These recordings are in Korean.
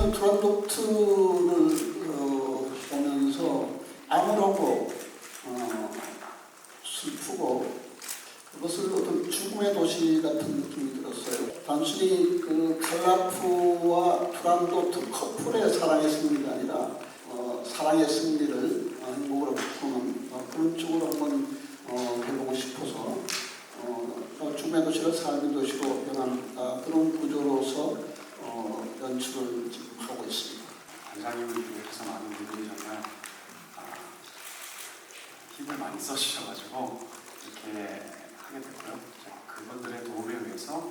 저는 두란노트를 어, 보면서 암울하고 어, 슬프고 그것을 어떤 죽음의 도시 같은 느낌이 들었어요. 단순히 그 칼라프와 두란노트 커플의 사랑의 승리가 아니라 어, 사랑의 승리를 어, 행복으로 바꾸는 어, 그런 쪽으로 한번 어, 해보고 싶어서 어, 어, 죽음의 도시를 삶의 도시로 변한 아, 그런 연출을 지금 하고 있습니다. 관장님을 비롯해서 많은 분들이 정말 아, 힘을 많이 써주셔가지고 이렇게 하게 됐고요. 그분들의 도움에 의해서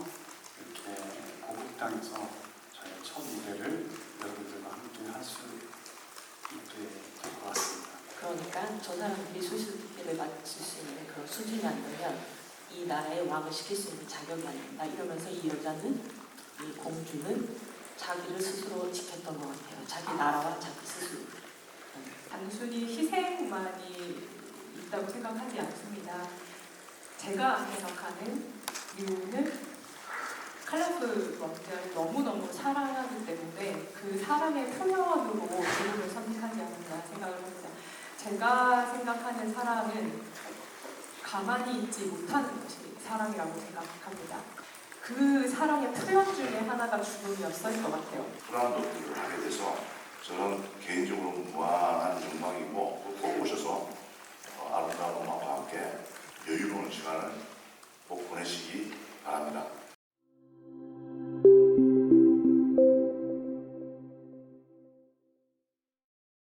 이렇게 고국당에서 저의 첫 무대를 여러분들과 함께 할 수 있게 된 것 같습니다. 그러니까 저 사람들이 수수께를 맞을 수 있는 그런 수준이 안 되면 이 나라의 왕을 시킬 수 있는 자격이 안 된다. 이러면서 이 여자는 이 공주는 자기를 스스로 지켰던 것 같아요. 자기 나라와 자기 스스로. 단순히 희생만이 있다고 생각하지 않습니다. 제가 생각하는 이유는 칼라프 왕자를 너무너무 사랑하기 때문에 그 사랑의 표현으로 이름을 선택하지 않았나 생각을 합니다. 제가 생각하는 사랑은 가만히 있지 못하는 것이 사랑이라고 생각합니다. 그 사랑의 표현 중에 하나가 죽음이었을 것 같아요. 브라운도트를 하게 돼서 저는 개인적으로 무한한 영광이고 꼭 오셔서 어, 아름다운 음악과 함께 여유로운 시간을 꼭 보내시기 바랍니다.